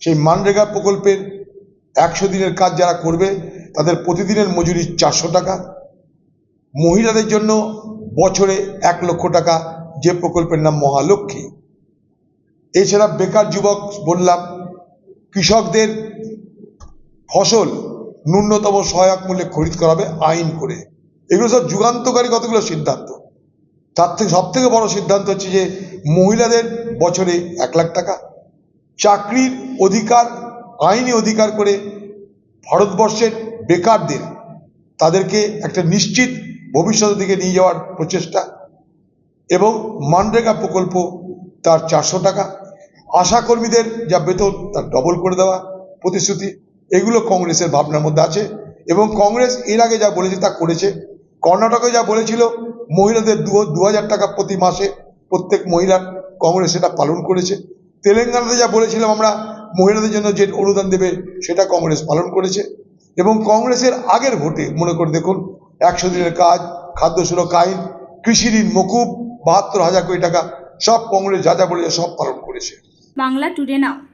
সেই মানরেগা প্রকল্পের একশো দিনের কাজ যারা করবে, তাদের প্রতিদিনের মজুরি চারশো টাকা। মহিলাদের জন্য বছরে এক লক্ষ টাকা, যে প্রকল্পের নাম মহালক্ষ্মী। এছাড়া বেকার যুবক বললাম, কৃষকদের ফসল ন্যূনতম সহায়ক মূল্যে খরিদ করাবে আইন করে। এগুলো সব যুগান্তকারী কতগুলো সিদ্ধান্ত? তার থেকে সব থেকে বড় সিদ্ধান্ত হচ্ছে যে মহিলাদের বছরে এক লাখ টাকা। চাকরির অধিকার, আইনি অধিকার করে ভারতবর্ষের বেকারদের তাদেরকে একটা নিশ্চিত ভবিষ্যতের দিকে নিয়ে যাওয়ার প্রচেষ্টা এবং মানরেগা প্রকল্প তার চারশো টাকা। আশাকর্মীদের যা বেতন, তার ডবল করে দেওয়া প্রতিশ্রুতি, এগুলো কংগ্রেসের ভাবনার মধ্যে আছে এবং কংগ্রেস এর আগে যা বলেছে তা করেছে। কর্ণাটকে যা বলেছিল, মহিলাদের দু হাজার টাকা প্রতি মাসে প্রত্যেক মহিলার কংগ্রেস সেটা পালন করেছে। তেলেঙ্গানাতে যা বলেছিলাম আমরা, মহিলাদের জন্য যে অনুদান দেবে, সেটা কংগ্রেস পালন করেছে। এবং কংগ্রেসের আগের ভোটে, মনে করে দেখুন, একশো দিনের কাজ, খাদ্য সুরক্ষা আইন, কৃষি ঋণ, মকুব, বাহাত্তর হাজার কোটি টাকা, সব কংগ্রেস যা যা বলেছে সব পালন করেছে। Bangla today now.